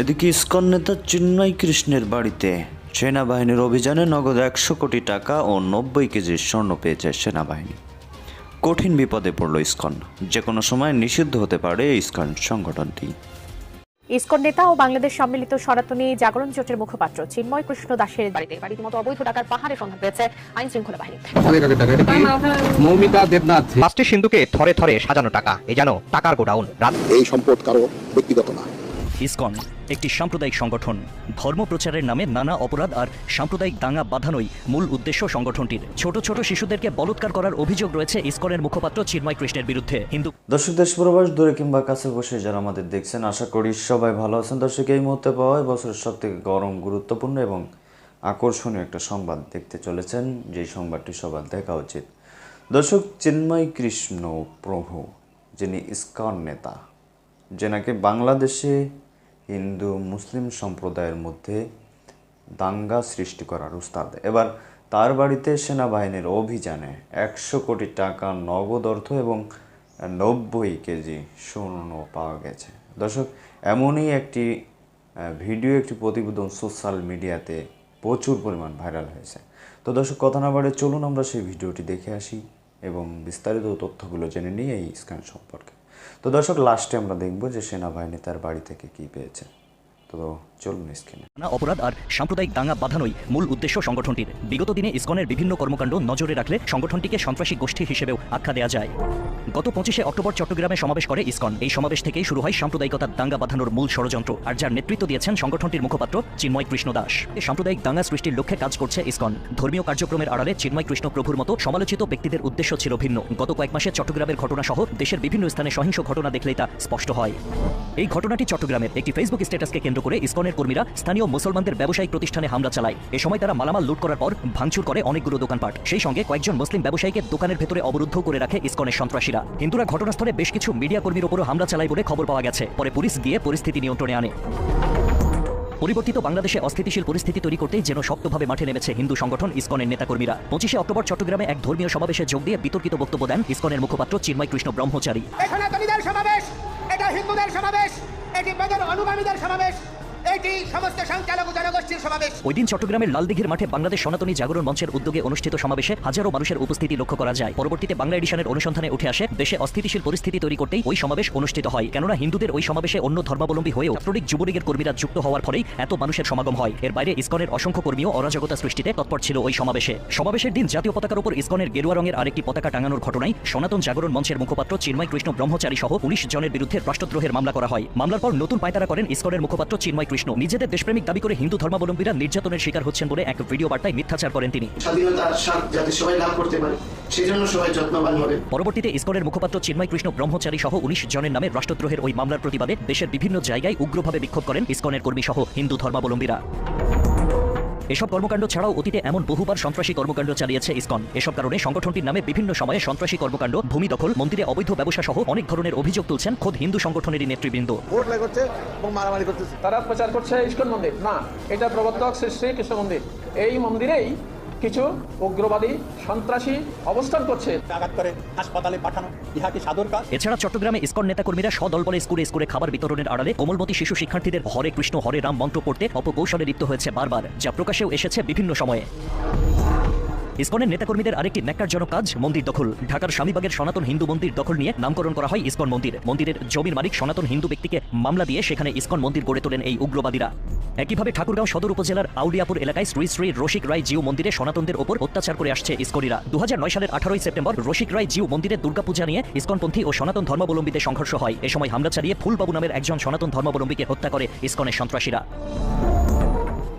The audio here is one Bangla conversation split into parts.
এদিকে ইস্কন নেতা চিন্ময় কৃষ্ণের বাড়িতে সেনাবাহিনীর অভিযানে নগদ একশো কোটি টাকা ও নব্বই কেজি স্বর্ণ পেয়েছে সেনাবাহিনী। কঠিন বিপদে পড়ল ইস্কন। যে কোনো সময় নিষিদ্ধ হতে পারে ইস্কন সংগঠনটি। ইসকন নেতা ও বাংলাদেশ সম্মিলিত সনাতনী জাগরণ জোটের মুখপাত্র চিন্ময় কৃষ্ণ দাসের বাড়িতে বাড়িতে মতো অবৈধ টাকার পাহাড়ে সন্ধান পেয়েছে আইন শৃঙ্খলা বাহিনী। মৌমিতা দেবনাথ পাঁচটি সিন্ধুকে থরে থরে সাজানো টাকা। এ যেন টাকার গোডাউন। এই সম্পদ কারও ব্যক্তিগত না। ইসকন, একটি সাম্প্রদায়িক সংগঠন। ধর্ম প্রচারের নামে নানা অপরাধ আর সাম্প্রদায়িক দাঙ্গা বাঁধানোই মূল উদ্দেশ্য সংগঠনটির। ছোট ছোট শিশুদেরকে বলৎকার করার অভিযোগ রয়েছে ইসকনের মুখপাত্র চিন্ময় কৃষ্ণের বিরুদ্ধে। হিন্দু দর্শক দেশ প্রবাস দূরে কিংবা কাছে বসে যারা আমাদের দেখছেন, আশা করি সবাই ভালো আছেন। দর্শক, এই মুহূর্তে পাওয়া বছরের সব থেকে গরম, গুরুত্বপূর্ণ এবং আকর্ষণীয় একটা সংবাদ দেখতে চলেছেন, যেই সংবাদটি সবার দেখা উচিত। দর্শক, চিন্ময় কৃষ্ণ প্রভু, যিনি ইস্কন নেতা যে নাকি বাংলাদেশে হিন্দু মুসলিম সম্প্রদায়ের মধ্যে দাঙ্গা সৃষ্টি করার উস্তাদ। এবার তার বাড়িতে সেনাবাহিনীর অভিযানে একশো কোটি টাকা নগদ অর্থ এবং নব্বই কেজি স্বর্ণ পাওয়া গেছে। দর্শক, এমনই একটি ভিডিও, একটি প্রতিবেদন সোশ্যাল মিডিয়াতে প্রচুর পরিমাণ ভাইরাল হয়েছে। তো দর্শক, কথা না বাড়ে চলুন, আমরা সেই ভিডিওটি দেখে আসি এবং বিস্তারিত তথ্যগুলো জেনে নিই এই স্ক্যান সম্পর্কে। তো দর্শক লাস্টে আমরা দেখব যে সেনাবাহিনী তার বাড়ি থেকে কি পেয়েছে। তো চলুন স্ক্রিনে। অপরাধ আর সাম্প্রদায়িক দাঙ্গা বাঁধানোই মূল উদ্দেশ্য সংগঠনটির। বিগত দিনে ইসকনের বিভিন্ন কর্মকাণ্ড নজরে রাখলে সংগঠনটিকে সন্ত্রাসী গোষ্ঠী হিসেবেও আখ্যা দেওয়া যায়। গত পঁচিশে অক্টোবর চট্টগ্রামে সমাবেশ করে ইসকন। এই সমাবেশ থেকেই শুরু হয় সাম্প্রদায়িকতার দাঙ্গা বাঁধানোর মূল ষড়যন্ত্র। আর যার নেতৃত্ব দিয়েছেন সংগঠনটির মুখপাত্র চিন্ময় কৃষ্ণ দাস। এই সাম্প্রদায়িক দাঙ্গা সৃষ্টির লক্ষ্যে কাজ করছে ইসকন। ধর্মীয় কার্যক্রমের আড়ালে চিন্ময় কৃষ্ণ প্রভুর মতো সমালোচিত ব্যক্তিদের উদ্দেশ্য ছিল ভিন্ন। গত কয়েক মাসে চট্টগ্রামের ঘটনা সহ দেশের বিভিন্ন স্থানে সহিংস ঘটনা দেখলেই তা স্পষ্ট হয়। এই ঘটনাটি চট্টগ্রামের একটি ফেসবুক স্ট্যাটাসকে কেন্দ্র করে ইসকনের কর্মীরা স্থানীয় মুসলমানদের ব্যবসায়িক প্রতিষ্ঠানে হামলা চালায়। এ সময় তারা মালামাল লুট করার পর ভাঙচুর করে অনেকগুলো দোকানপাট। সেই সঙ্গে কয়েকজন মুসলিম ব্যবসায়ীকে দোকানের ভেতরে অবরুদ্ধ করে রাখে ইসকনের সন্ত্রাসীরা। হিন্দুরা ঘটনাস্থলে বেশ কিছু মিডিয়া কর্মীর উপরও হামলা চালায় বলে খবর পাওয়া গেছে। পরে পুলিশ গিয়ে পরিস্থিতি নিয়ন্ত্রণে আনে। পরিবর্তিত বাংলাদেশে অস্থিতিশীল পরিস্থিতি তৈরি করতেই যেন শক্তভাবে মাঠে নেমেছে হিন্দু সংগঠন ইসকনের নেতাকর্মীরা। পঁচিশে অক্টোবর চট্টগ্রামে এক ধর্মীয় সমাবেশে যোগ দিয়ে বিতর্কিত বক্তব্য দেন ইসকনের মুখপাত্র চিন্ময় কৃষ্ণ ব্রহ্মচারী। এটা হিন্দুদের সমাবেশ, এটি বেদের অনুগামীদের সমাবেশ। এটি সমস্ত সংখ্যালঘু জনগোষ্ঠীর সমাবেশ। ওই দিন চট্টগ্রামের লালদিঘির মাঠে বাংলাদেশ সনাতনী জাগরণ মঞ্চের উদ্যোগে অনুষ্ঠিত সমাবেশে হাজারো মানুষের উপস্থিতি লক্ষ্য করা যায়। পরবর্তীতে বাংলা এডিশনের অনুসন্ধানে উঠে আসে, দেশে অস্থিতিশীল পরিস্থিতি তৈরি করতেই ওই সমাবেশ অনুষ্ঠিত হয়। কেননা হিন্দুদের ওই সমাবেশে অন্য ধর্মাবলম্বী হয়েও ছাত্রলীগ যুবলীগের কর্মীরা যুক্ত হওয়ার ফলেই এত মানুষের সমাগম হয়। এর বাইরে ইসকনের অসংখ্য কর্মীও অরাজকতা সৃষ্টিতে তৎপর ছিল ওই সমাবেশে। সমাবেশের দিন জাতীয় পতাকার উপর ইসকনের গেরুয়া রঙের আরেকটি পতাকা টাঙানোর ঘটনায় সনাতন জাগরণ মঞ্চের মুখপাত্র চিন্ময় কৃষ্ণ ব্রহ্মচারী সহ উনিশ জনের বিরুদ্ধে রাষ্ট্রদ্রোহের মামলা করা হয়। মামলার পর নতুন পায়তারা করেন ইসকনের মুখপাত্র চিন্ময় কৃষ্ণ। নিজেদের দেশপ্রেমিক দাবি করে হিন্দু ধর্মাবলম্বীরা নির্যাতনের শিকার হচ্ছেন বলে এক ভিডিও বার্তায় মিথ্যাচার করেন তিনি। স্বাধীনতার স্বাদ যাতে সবাই লাভ করতে পারে সেজন্য সবাই যত্নবান হবে। পরবর্তীতে ইসকনের মুখপাত্র চিন্ময় কৃষ্ণ ব্রহ্মচারী সহ উনিশ জনের নামে রাষ্ট্রদ্রোহের ওই মামলার প্রতিবাদে দেশের বিভিন্ন জায়গায় উগ্রভাবে বিক্ষোভ করেন ইসকনের কর্মী সহ হিন্দু ধর্মাবলম্বীরা। এসব কর্মকাণ্ড ছাড়াও অতীতে এমন বহুবার সন্ত্রাসী কর্মকাণ্ড চালিয়েছে ইসকন। এসব কারণে সংগঠনটির নামে বিভিন্ন সময়ে সন্ত্রাসী কর্মকাণ্ড ভূমি দখল মন্দিরে অবৈধ ব্যবসা সহ অনেক ধরনের অভিযোগ তুলছেন খোদ হিন্দু সংগঠনেরই নেতৃবৃন্দ। ভোট এবং মারামারি করতেছে। তারা প্রচার করছে ইস্কন মন্দির। না এটা প্রবর্তক শ্রী শ্রী কৃষ্ণ মন্দির। এই মন্দিরেই কিছু উগ্রবাদী সন্ত্রাসী অবস্থান করছে। আঘাত করে হাসপাতালে পাঠানো। ইহা কি সাধুর কাজ? এছাড়া চট্টগ্রামে ইসকন নেতাকর্মীরা সদল বলে স্কুলে স্কুলে খাবার বিতরণের আড়ালে কোমলমতি শিশু শিক্ষার্থীদের হরে কৃষ্ণ হরে রাম মন্ত্র পড়তে অপকৌশলে লিপ্ত হয়েছে বারবার যা প্রকাশেও এসেছে বিভিন্ন সময়ে। ইসকনের নেতাকর্মীদের আরেকটি ন্যাক্কারজনক কাজ, মন্দির দখল। ঢাকার স্বামীবাগের সনাতন হিন্দু মন্দির দখল নিয়ে নামকরণ করা হয় ইসকন মন্দির। মন্দিরের জমির মালিক সনাতন হিন্দু ব্যক্তিকে মামলা দিয়ে সেখানে ইসকন মন্দির গড়ে তোলেন এই উগ্রবাদীরা। একইভাবে ঠাকুরগাঁও সদর উপজেলার আউলিয়াপুর এলাকায় শ্রী শ্রী রসিক রায় জিউ মন্দিরে সনাতনদের ওপর অত্যাচার করে আসছে ইসকনিরা। দু সালের আঠারোই সেপ্টেম্বর রসিক রায় জিউ মন্দিরে দুর্গাপূজা নিয়ে ইসকনপন্থী ও সনাতন ধর্মাবলম্বীদের সংঘর্ষ হয়। এ সময় হামলা চালিয়ে ফুলবাবু নামের একজন সনাতন ধর্মাবলম্বীকে হত্যা করে ইসকনের সন্ত্রাসীরা।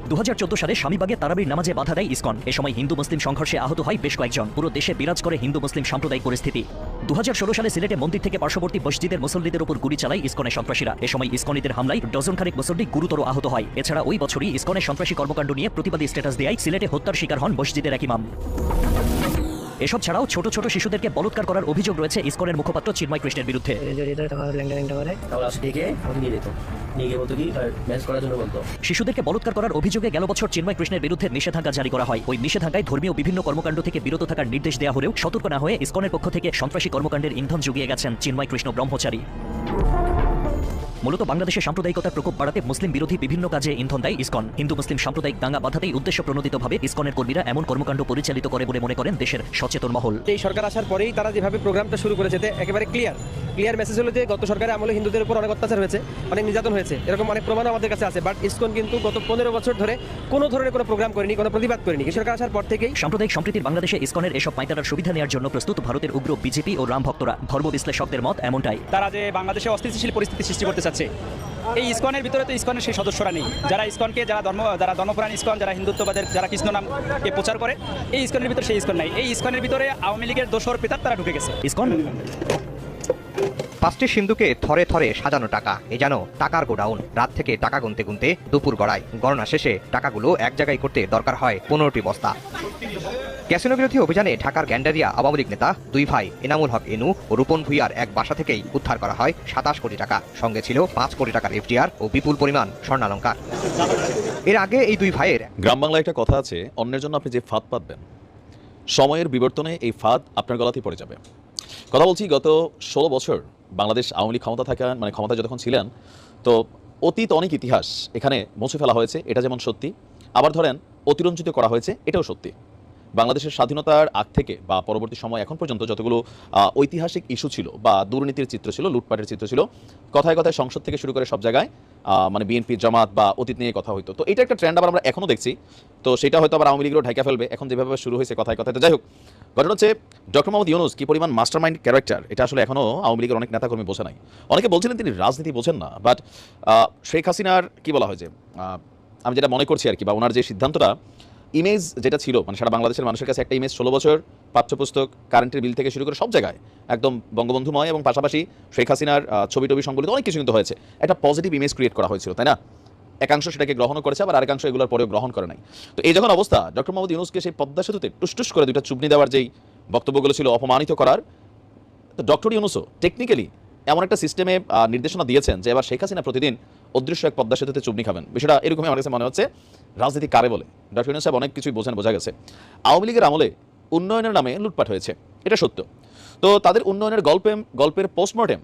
দু হাজার চোদ্দ সালে স্বামীবাগে তারাবির নামাজে বাধা দেয় ইসকন। এ সময় হিন্দু মুসলিম সংঘর্ষে আহত হয় বেশ কয়েকজন। পুরো দেশে বিরাজ করে হিন্দু মুসলিম সাম্প্রদায়িক পরিস্থিতি। দু হাজার ষোলো সালে সিলেটে মন্দির থেকে পার্শ্ববর্তী মসজিদের মুসল্লিদের উপর গুলি চালায় ইসকনের সন্ত্রাসীরা। এ সময় ইসকনিদের হামলায় ডজন খানেক মুসল্লি গুরুতর আহত হয়। এছাড়া ওই বছরই ইসকনের সন্ত্রাসী কর্মকাণ্ড নিয়ে প্রতিবাদী স্ট্যাটাস দেয় সিলেটে হত্যার শিকার হন মসজিদের এক ইমাম। এসব ছাড়াও ছোট ছোট শিশুদেরকে বলৎকার করার অভিযোগ রয়েছে ইসকনের মুখপাত্র চিন্ময় কৃষ্ণের বিরুদ্ধে। শিশুদেরকে বলৎকার করার অভিযোগে গেল বছর চিন্ময় কৃষ্ণের বিরুদ্ধে নিষেধাজ্ঞা জারি করা হয়। ওই নিষেধাজ্ঞায় ধর্মীয় বিভিন্ন কর্মকাণ্ড থেকে বিরত থাকার নির্দেশ দেওয়া হলেও সতর্ক না হয়ে ইসকনের পক্ষ থেকে সন্ত্রাসী কর্মকাণ্ডের ইন্ধন জুগিয়ে গেছেন চিন্ময় কৃষ্ণ ব্রহ্মচারী। মূলত বাংলাদেশের সাম্প্রদায়িকতার প্রকোপ বাড়াতে মুসলিম বিরোধী বিভিন্ন কাজে ইন্ধন দেয় ইসকন। হিন্দু মুসলিম সাম্প্রদায়িক দাঙ্গা বাধাতেই উদ্দেশ্য প্রণোদিতভাবে ইসকনের কর্মীরা এমন কর্মকাণ্ড পরিচালিত করে বলে মনে করেন দেশের সচেতন মহল। এই সরকার আসার পরেই তারা যেভাবে প্রোগ্রামটা শুরু করেছে একেবারে ক্লিয়ার ক্লিয়ার মেসেজ হলো যে গত সরকারের আমলে হিন্দুদের উপর অনেক অত্যাচার হয়েছে অনেক নির্যাতন হয়েছে। এরকম অনেক প্রমাণ আমাদের কাছে আছে বাট ইসকন কিন্তু গত পনেরো বছর ধরে কোনো ধরনের কোনো প্রোগ্রাম করেনি কোনো প্রতিবাদ করেনি। সরকার আসার পর থেকেই সাম্প্রদায়িক সম্প্রীতির বাংলাদেশে ইসকনের এসব পাইতারার সুবিধা নেওয়ার জন্য প্রস্তুত ভারতের উগ্র বিজেপি ও রাম ভক্তরা। ধর্ম বিশ্লেষকদের মত এমনটাই। তারা যে বাংলাদেশে অস্থিতিশীল পরিস্থিতি সৃষ্টি করতে চাচ্ছে এই ইস্কনের ভিতরে তো ইস্কনের সেই সদস্যরা নেই। যারা ইস্কনকে, যারা ধর্ম, যারা ধর্মপ্রাণ ইস্কন, যারা হিন্দুত্ববাদের, যারা কৃষ্ণ নামকে প্রচার করে, এই ইস্কনের ভিতরে সেই ইস্কন নাই। এই ইস্কনের ভিতরে আওয়ামী লীগের দোষর পিতার তারা ঢুকে গেছে। ইসকন? পাঁচটি সিন্ধুকে থরে থরে সাজানো টাকা। এ যেন টাকার গোডাউন। রাত থেকে টাকা গুনতে গুনতে দুপুর গড়ায়। গণনা শেষে টাকাগুলো এক জায়গায় করতে দরকার হয় পনেরোটি বস্তা। ক্যাসিনো বিরোধী অভিযানে ঢাকার গ্যান্ডারিয়া আওয়ামী লীগ নেতা দুই ভাই এনামুল হক এনু ও রূপন ভুইয়ার এক বাসা থেকেই উদ্ধার করা হয় সাতাশ কোটি টাকা। সঙ্গে ছিল পাঁচ কোটি টাকার এফডিআর ও বিপুল পরিমাণ স্বর্ণালঙ্কার। এর আগে এই দুই ভাইয়ের গ্রাম বাংলায় একটা কথা আছে, অন্যের জন্য আপনি যে ফাঁদ পাতবেন, সময়ের বিবর্তনে এই ফাঁদ আপনার গলাতেই পড়ে যাবে। কথা বলছি গত ষোলো বছর বাংলাদেশ আওয়ামী লীগ ক্ষমতা থাকা মানে ক্ষমতা যতক্ষণ ছিলেন, তো অতীত অনেক ইতিহাস এখানে মুছে ফেলা হয়েছে, এটা যেমন সত্যি। আবার ধরেন, অতিরঞ্জিত করা হয়েছে, এটাও সত্যি। বাংলাদেশের স্বাধীনতার আগ থেকে বা পরবর্তী সময় এখন পর্যন্ত যতগুলো ঐতিহাসিক ইস্যু ছিল বা দুর্নীতির চিত্র ছিল, লুটপাটের চিত্র ছিল, কথায় কথায় সংসদ থেকে শুরু করে সব জায়গায় মানে বিএনপি, জামাত বা অতীত নিয়ে কথা হইতো। তো এটা একটা ট্রেন্ড আবার আমরা এখনও দেখছি। তো সেটা হয়তো আবার আওয়ামী লীগেরও ঢাকা ফেলবে, এখন যেভাবে শুরু হয়েছে কথায় কথায়। তো যাই হোক ঘটনা হচ্ছে, ডক্টর মোহাম্মদ ইউনুস কি পরিমাণ মাস্টার মাইন্ড ক্যারেক্টার এটা আসলে এখনও আওয়ামী লীগের অনেক নেতাকর্মী বোঝে নাই। অনেকে বলছিলেন তিনি রাজনীতি বোঝেন না বাট শেখ হাসিনার কি বলা হয় যে আমি যেটা মনে করছি আর কি, বা ওনার যে সিদ্ধান্তটা ইমেজ যেটা ছিল মানে সারা বাংলাদেশের মানুষের কাছে একটা ইমেজ ষোলো বছর, পাঠ্যপুস্তক কারেন্টের বিল থেকে শুরু করে সব জায়গায় একদম বঙ্গবন্ধুময় এবং পাশাপাশি শেখ হাসিনার ছবি টবি সংবলিত অনেক কিছু কিন্তু হয়েছে। একটা পজিটিভ ইমেজ ক্রিয়েট করা হয়েছিল, তাই না? একাংশ সেটাকে গ্রহণও করেছে, আবার আরেকাংশ এগুলোর পরেও গ্রহণ করে নাই। তো এই যখন অবস্থা, ডক্টর মোহাম্মদ ইউনুসকে সেই পদ্মা সেতুতে টুসটুস করে দুইটা চুপনি দেওয়ার যেই বক্তব্যগুলো ছিল অপমানিত করার, তো ডক্টর ইউনুসও টেকনিক্যালি এমন একটা সিস্টেমে নির্দেশনা দিয়েছেন যে এবার শেখ হাসিনা প্রতিদিন অদৃশ্য এক পদ্মা সেতুতে চুবনি খাবেন। বিষয়টা এরকমই আমার কাছে মনে হচ্ছে, রাজনীতি কারে বলে? ডক্টর ইউনুস সাহেব অনেক কিছুই বোঝেন, বোঝা গেছে। আওয়ামী লীগের আমলে উন্নয়নের নামে লুটপাট হয়েছে, এটা সত্য। তো তাদের উন্নয়নের গল্পে, গল্পের পোস্টমর্টেম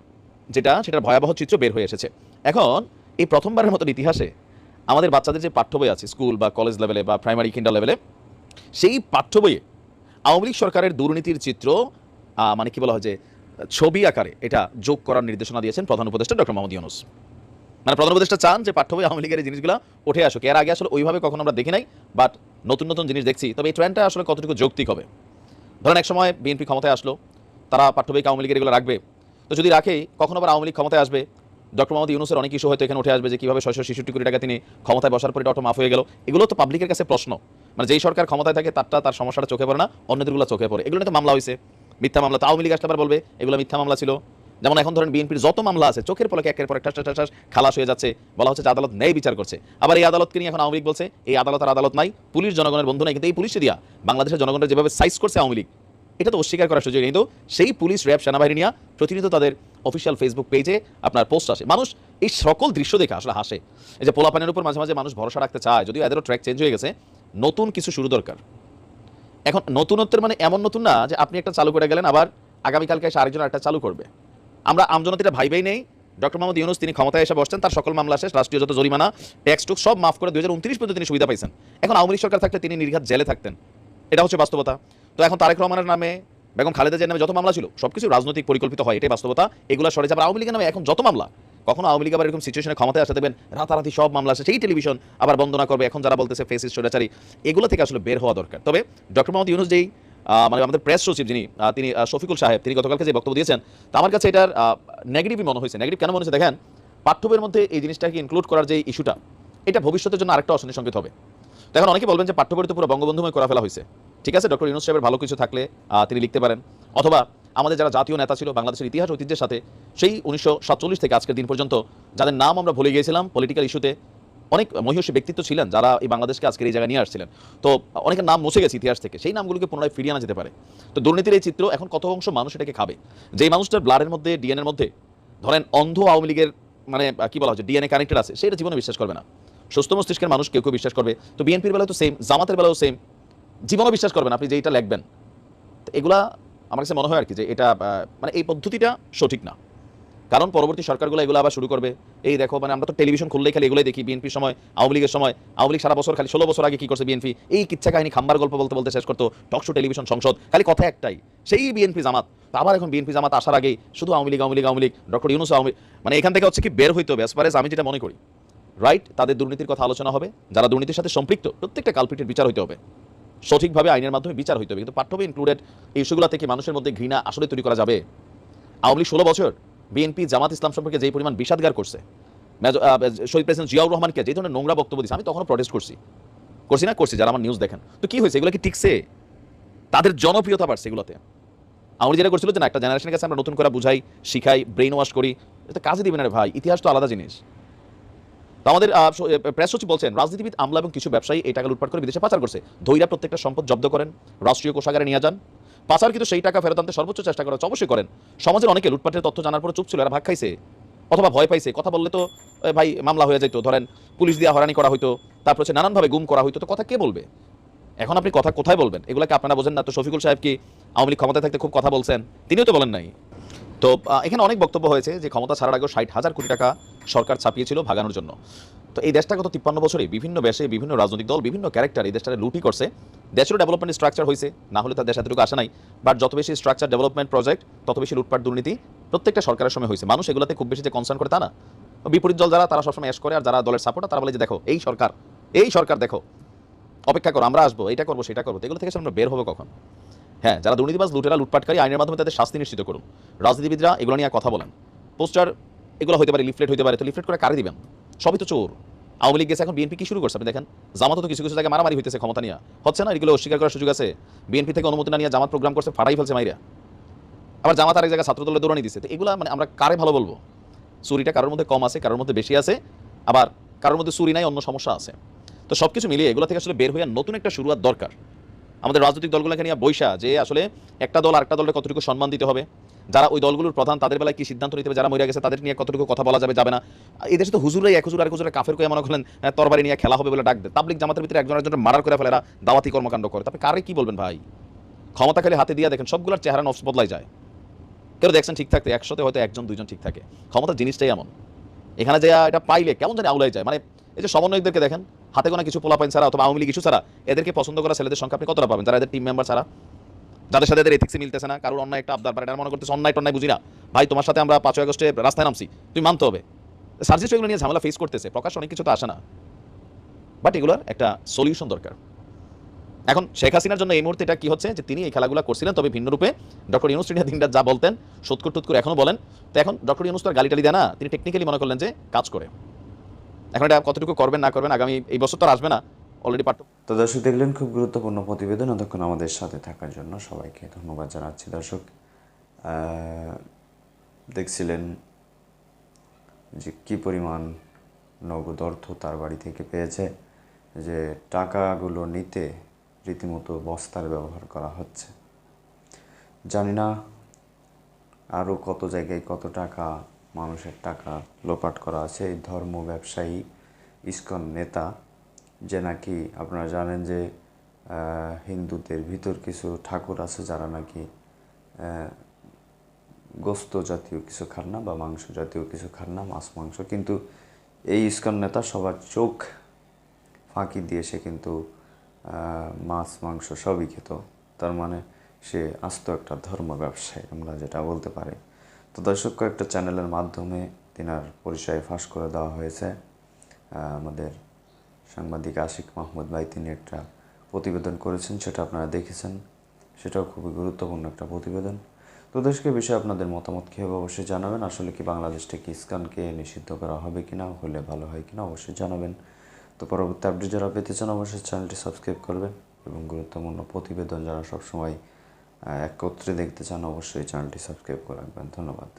যেটা, সেটার ভয়াবহ চিত্র বের হয়ে এসেছে। এখন এই প্রথমবারের মতন ইতিহাসে আমাদের বাচ্চাদের যে পাঠ্য বই আছে, স্কুল বা কলেজ লেভেলে বা প্রাইমারি, কিন্ডার লেভেলে, সেই পাঠ্য বইয়ে আওয়ামী লীগ সরকারের দুর্নীতির চিত্র মানে কি বলা হয় যে, ছবি আকারে এটা যোগ করার নির্দেশনা দিয়েছেন প্রধান উপদেষ্টা ডক্টর মোহাম্মদ ইউনুস। মানে প্রধান উপদেষ্টা চান যে পাঠ্য বই আওয়ামী লীগের এই জিনিসগুলো উঠে আসুক। এর আগে আসলে ওইভাবে কখনো আমরা দেখি নাই, বাট নতুন নতুন জিনিস দেখছি। তবে এই ট্রেন্ডটা আসলে কতটুকু যৌক্তিক হবে? ধরেন এক সময় বিএনপি ক্ষমতায় আসলো, তারা পাঠ্য বই আওয়ামী লীগের এগুলো রাখবে। তো যদি রাখে, কখনো আবার আওয়ামী লীগ ক্ষমতায় আসবে? ডক্টর মোহাম্মদ ইউনুসের অনেক ইস্যু হয়তো এখানে উঠে আসবে যে কীভাবে ছয়শো ছেষট্টি কোটি টাকা তিনি ক্ষমতায় বসার পরে অটো মাফ হয়ে গেল। এগুলো তো পাবলিকের কাছে প্রশ্ন। মানে যেই সরকার ক্ষমতায় থাকে, তারটা তার সমস্যাটা চোখে পড়ে না, অন্যদেরগুলো চোখে পড়ে। এগুলো তো মামলা হয়েছে মিথ্যা মামলা তো আওয়ামী লীগ আবার বলবে, এগুলো মিথ্যা মামলা ছিল। যেমন এখন ধরেন বিএনপির যত মামলা আছে, চোখের পলকে একের পর একটা টাস খালাস হয়ে যাচ্ছে। বলা হচ্ছে যে আদালত ন্যায় বিচার করছে। আবার এই আদালতকে নিয়ে এখন আওয়ামী লীগ বলছে, এই আদালত আর আদালত নাই, পুলিশ জনগণের বন্ধু নাই। কিন্তু এই পুলিশে দিয়া বাংলাদেশের জনগণের যেভাবে সাইজ করছে আওয়ামী লীগ এটা তো অস্বীকার করার সুযোগ নেই। কিন্তু সেই পুলিশ, র্যাব, সেনাবাহিনী নিয়ে প্রতিনিয়ত তাদের অফিসিয়াল ফেসবুক পেজে আপনার পোস্ট আসে। মানুষ এই সকল দৃশ্য দেখে আসলে হাসে। এই যে পোলাপানের উপর মাঝে মাঝে মানুষ ভরসা রাখতে চায়, যদিও এদেরও ট্র্যাক চেঞ্জ হয়ে গেছে, নতুন কিছু শুরু দরকার। এখন নতুনত্বের মানে এমন নতুন না যে আপনি একটা চালু করে গেলেন, আবার আগামীকালকে এসে আরেকজন একটা চালু করবে। আমরা আমজনতিটা ভাইবেই নেই। ডক্টর মোহাম্মদ ইউনুস, তিনি ক্ষমতায় এসে বসছেন, তার সকল মামলা শেষ, রাষ্ট্রীয় যত জরিমানা ট্যাক্স টুক সব মাফ করে দু হাজার উনত্রিশ পর্যন্ত তিনি সুবিধা পাইছেন। এখন আওয়ামী সরকার থাকলে তিনি নির্ঘাত জেলে থাকতেন। এটা হচ্ছে বাস্তবতা। তো এখন তারেক রহমানের নামে, বেগম খালেদা জিয়ার নামে যত মামলা ছিল, সবকিছু রাজনৈতিক পরিকল্পিত হয়, এটাই বাস্তবতা। এগুলো সরে যাবে আওয়ামী লীগের নামে এখন যত মামলা, কখনো আওয়ামী লীগ আবার এরকম সিচুয়েশনে ক্ষমতায় আসতে দেবেন রাতারাতি সব মামলা আসে, সেই টেলিভিশন আবার বন্দনা করবে, এখন যারা বলতেছে ফেসিস সরেচারি এগুলো থেকে আসলে বের হওয়া দরকার। তবে ডক্টর মোহাম্মদ ইউনুস যেই মানে আমাদের প্রেস সচিব যিনি তিনি শফিকুল সাহেব, তিনি গতকালকে যে বক্তব্য দিয়েছেন, তো আমার কাছে এটার নেগেটিভই মনে হয়েছে। নেগেটিভ কেন মনে হয়েছে? দেখেন পাঠ্যবের মধ্যে এই জিনিসটাকে ইনক্লুড করার যে ইস্যুটা এটা ভবিষ্যতের জন্য আরেকটা অশনি সংকেত হবে। তো এখন অনেকে বলবেন যে পাঠ্যবইতে পুরো বঙ্গবন্ধুময় করা ফেলা হয়েছে। ঠিক আছে, ডক্টর ইউনুস সাহেবের ভালো কিছু থাকলে তিনি লিখতে পারেন। অথবা আমাদের যারা জাতীয় নেতা ছিল বাংলাদেশের ইতিহাস ঐতিহ্যের সাথে, সেই উনিশশো সাতচল্লিশ থেকে আজকের দিন পর্যন্ত, যাদের নাম আমরা ভুলে গিয়েছিলাম পলিটিক্যাল ইস্যুতে অনেক মহিষী ব্যক্তিত্ব ছিলেন যারা এই বাংলাদেশকে আজকের এই জায়গায় নিয়ে আসছিলেন। তো অনেকের নাম মুছে গেছে ইতিহাস থেকে, সেই নামগুলোকে পুনরায় ফিরিয়ে আনা যেতে পারে। তো দুর্নীতির এই চিত্র এখন কত অংশ মানুষ এটাকে খাবে? যেই মানুষটার ব্লাডের মধ্যে, ডিএনএর মধ্যে, ধরেন অন্ধ আওয়ামী লীগের মানে কি বলা হচ্ছে ডিএনএ কানেক্টেড আছে, সেটা জীবনে বিশ্বাস করবে না। সুস্থ মস্তিষ্কের মানুষ কেউ কেউ বিশ্বাস করবে। তো বিএনপির বেলায় তো সেম জামাতের বেলাও সেম জীবনও বিশ্বাস করবেন আপনি যেইটা লিখবেন। তো এগুলা আমার কাছে মনে হয় আর কি যে এটা মানে এই পদ্ধতিটা সঠিক না। কারণ পরবর্তী সরকারগুলো এগুলো আবার শুরু করবে। এই দেখো মানে আমরা তো টেলিভিশন খুললেই খালি এগুলোই দেখি, বিএনপির সময়, আওয়ামী লীগের সময়। আওয়ামী লীগ সারা বছর খালি ষোলো বছর আগে কি করছে বিএনপি? এই কিচ্ছা কাহিনী খাম্বার গল্প বলতে বলতে শেষ করতো টকশো টেলিভিশন, সংসদ, খালি কথা একটাই, সেই বিএনপি জামাত। আবার এখন বিএনপি জামাত আসার আগেই শুধু আওয়ামী লীগ আওয়ামী লীগ আওয়ামী লীগ, ডক্টর ইউনুস আওয়ামী মানে এখান থেকে হচ্ছে কি বের হইতে হবে অ্যাজ ফার আমি যেটা মনে করি। রাইট তাদের দুর্নীতির কথা আলোচনা হবে, যারা দুর্নীতির সাথে সম্পৃক্ত, প্রত্যেকটা কালপিটের বিচার হইতে হবে। সঠিকভাবে আইনের মাধ্যমে বিচার হইতে হবে। কিন্তু পাঠ্যবে ইনক্লুডেড এই ইস্যুগুলো থেকে মানুষের মধ্যে ঘৃণা আসলে তৈরি করা যাবে। আওয়ামী ষোলো বছর বিএনপি জামাত ইসলাম সম্পর্কে যে পরিমাণ বিষাদগার করছে শহীদ প্রেসিডেন্ট জিয়াউর রহমানকে যে ধরনের নোংরা বক্তব্য দিচ্ছে আমি তখনও প্রটেস্ট করছি। করছি না, করছি, যারা আমার নিউজ দেখেন। তো কি হয়েছে? এগুলো কি টিকছে? তাদের জনপ্রিয়তা বাড়ছে এগুলোতে। আমরা যেটা করছিল যে না, একটা জেনারেশনের কাছে আমরা নতুন করে বুঝাই, শিখাই ব্রেন ওয়াশ করি, এটা কাজে দিবে না রে ভাই, ইতিহাস তো আলাদা জিনিস। আমাদের প্রেস সচিব বলছেন, রাজনীতিবিদ আমলা এবং কিছু ব্যবসায়ী এই টাকা লুটপাট করে বিদেশে পাচার করছে। ধৈরা প্রত্যেকটা সম্পদ জব্দ করেন, রাষ্ট্রীয় কোষাগারে নিয়ে যান। পাচার কিন্তু সেই টাকা ফেরত আনতে সর্বোচ্চ চেষ্টা করা অবশ্যই করেন। সমাজের অনেকে লুটপাটের তথ্য জানার পর চুপ ছিল, এরা ভাগ খাইছে অথবা ভয় পাইছে। কথা বললে তো ভাই, মামলা হয়ে যেত ধরেন পুলিশ দিয়ে হয়রানি করা হইতো, তারপর হচ্ছে নানানভাবে গুম করা হইতো। তো কথা কে বলবে? এখন আপনি কথা কোথায় বলবেন? এগুলোকে আপনারা বোঝেন না। তো শফিকুল সাহেব কি আওয়ামী লীগ ক্ষমতায় থাকতে খুব কথা বলছেন? তিনিও তো বলেন নাই। তো এখানে অনেক বক্তব্য হয়েছে যে ক্ষমতা ছাড়ার আগেও ষাট হাজার কোটি টাকা সরকার ছাপিয়েছিল ভাগানোর জন্য। তো এই দেশটা গত তিপ্পান্ন বছরে বিভিন্ন দেশে বিভিন্ন রাজনৈতিক দল, বিভিন্ন ক্যারেক্টার এই দেশটা লুটি করছে। দেশেরও ডেভেলপমেন্ট স্ট্রাকচার হয়েছে, না হলে তার দেশ এতটুকু আসে নাই। বাট যত বেশি স্ট্রাকচার ডেভেলপমেন্ট প্রজেক্ট, তত বেশি লুটপাট দুর্নীতি প্রত্যেকটা সরকারের সময় হয়েছে। মানুষ এগুলোতে খুব বেশি যে কনসার্ন করে তা না। বিপরীত দল যারা, তারা সবসময় অ্যাশ করে আর যারা দলের সাপোর্টার তারা বলে যে দেখো, এই সরকার এই সরকার দেখো, অপেক্ষা করো, আমরা আসব এটা করব, সেটা করব। এগুলো থেকে আমরা বের হব কখন? হ্যাঁ যারা দুর্নীতিবাজ লুটেরা, লুটপাটকারী, আইনের মাধ্যমে তাদের শাস্তি নিশ্চিত করুন। রাজনীতিবিদরা এগুলো নিয়ে কথা বলেন পোস্টার, এগুলো হতে পারে লিফলেট, হতে পারে, তো লিফলেট করে কারে দিবেন? সবই তো চোর। আওয়ামী লীগ গেছে, এখন বিএনপি কি শুরু করছে? আপনি দেখেন জামাতও তো কিছু কিছু জায়গায় মারামারি হইতেছে ক্ষমতা নিয়ে। হচ্ছে না? এগুলো অস্বীকার করার সুযোগ আছে। বিএনপি থেকে অনুমতি না নিয়ে জামাত প্রোগ্রাম করছে, ফাটাই ফেলছে মাইরা। আবার জামাত আরেক জায়গায় ছাত্র দলে দৌড়ানি দিচ্ছে তো এগুলো মানে আমরা কারে ভালো বলব? চুরিটা কারোর মধ্যে কম আছে, কারোর মধ্যে বেশি আছে। আবার কারোর মধ্যে চুরি নাই, অন্য সমস্যা আছে। তো সব কিছু মিলিয়ে এগুলো থেকে আসলে বের হয়ে নতুন একটা শুরুয়াত দরকার। আমাদের রাজনৈতিক দলগুলোকে নিয়ে বৈশা যে আসলে একটা দল আরেকটা দলের কতটুকু সম্মান দিতে হবে যারা ওই দলগুলোর প্রধান তাদের বেলায় কি সিদ্ধান্ত নিতে হবে যারা মরে গেছে তাদের নিয়ে কতটুকু কথা বলা যাবে যাবে না। দেশে তো হুজুরাই এক হুজুর আরেক হুজুরের কাফের করে মনে করলেন আহ, তরবারি নিয়ে খেলা হবে বলে ডাক দেয় তাবলিক জামাতের ভিতরে একজন একজন মারার করে ফেলে দাওয়াতি কর্মকাণ্ড করে। তারপরে কারে কি বলবেন ভাই? ক্ষমতা খালি হাতে দিয়ে দেখেন সবগুলোর চেহারা নফস বদলাই যায়। কেউ দেখছেন ঠিক থাকতে একসাথে হয়তো একজন দুইজন ঠিক থাকে। ক্ষমতার জিনিসটাই এমন। এখানে যে এটা পাইলে কেমন জানি আউলাই যায়। মানে এই যে সমন্বয়কদেরকে দেখেন হাতে গোনা কিছু পোলাপাইন ছাড়া অথবা আওয়ামী কিছু ছাড়া এদেরকে পছন্দ করা ছেলেদের সংখ্যা আপনি কতটা পাবেন? যারা এদের টিম মেম্বার ছাড়া। যাদের সাথে এদের এথিক্সে মিলতেছে না, কারোর অন্য একটা আবদার পারে মনে করতেছে অন্যায় টন্যায় বুঝি না। ভাই, তোমার সাথে আমরা পাঁচই আগস্টে রাস্তায় নামছি, তুমি মানতে হবে। সার্জিস এগুলো নিয়ে ঝামেলা ফেস করতেছে, প্রকাশ অনেক কিছু তো আসে না। বাট এগুলোর একটা সলিউশন দরকার। এখন শেখ হাসিনার জন্য এই মুহূর্তে এটা কি হচ্ছে? যে তিনি এই খেলাগুলো করছিলেন, তবে ভিন্ন রূপে। ডক্টর ইউনুস দিনটা যা বলতেন সৎকুর টুৎকুর এখনও বলেন। তো এখন ডক্টর ইউনুস তো আর গালি দেয় না, তিনি টেকনিক্যালি মনে করলেন যে কাজ করে। এখন এটা কতটুকু করবেন, না করবেন, আগামী এই বছর তো আর আসবে না। অলরেডি পাঠ্য তো দর্শক দেখলেন, খুব গুরুত্বপূর্ণ প্রতিবেদন। এতক্ষণ আমাদের সাথে থাকার জন্য সবাইকে ধন্যবাদ জানাচ্ছি। দর্শক দেখছিলেন যে কি পরিমাণ নগদ অর্থ তার বাড়ি থেকে পেয়েছে, যে টাকাগুলো নিতে রীতিমতো বস্তার ব্যবহার করা হচ্ছে। জানি না আরও কত জায়গায় কত টাকা মানুষের টাকা লোপাট করা আছে। এই ধর্ম ব্যবসায়ী ইস্কন নেতা, যে নাকি আপনারা জানেন যে হিন্দুদের ভিতর কিছু ঠাকুর আছে যারা নাকি গোস্ত জাতীয় কিছু খান না বা মাংস জাতীয় কিছু খান না, মাছ, মাংস। কিন্তু এই ইস্কন নেতা সবার চোখ ফাঁকি দিয়ে সে কিন্তু মাছ, মাংস সবই খেত। তার মানে সে আস্ত একটা ধর্ম ব্যবসায়ী, আমরা যেটা বলতে পারি। তো দর্শক, কয়েকটা চ্যানেলের মাধ্যমে তিনার পরিচয় ফাঁস করে দেওয়া হয়েছে। আমাদের সাংবাদিক আশিক মাহমুদ ভাই তিনি একটা প্রতিবেদন করেছেন, সেটা আপনারা দেখেছেন। সেটাও খুবই গুরুত্বপূর্ণ একটা প্রতিবেদন। তো দেশকে বিষয়ে আপনাদের মতামত কী হবে অবশ্যই জানাবেন। আসলে কি বাংলাদেশ থেকে ইস্কানকে নিষিদ্ধ করা হবে কি না হলে ভালো হয় কিনা অবশ্যই জানাবেন। তো পরবর্তী আপডেট যারা পেতে চান, অবশ্যই চ্যানেলটি সাবস্ক্রাইব করবেন। এবং গুরুত্বপূর্ণ প্রতিবেদন যারা সবসময় একত্রে দেখতে চান অবশ্যই চ্যানেলটি সাবস্ক্রাইব করে রাখবেন। ধন্যবাদ।